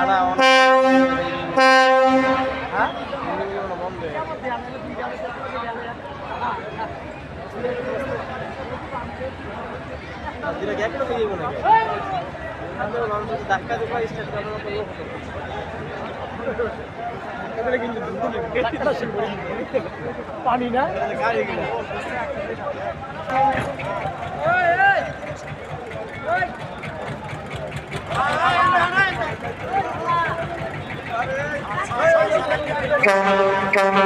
Ana ধাক্কা দেওয়া start করার কিন্তু পানি না গাড়ি গেল Thank you.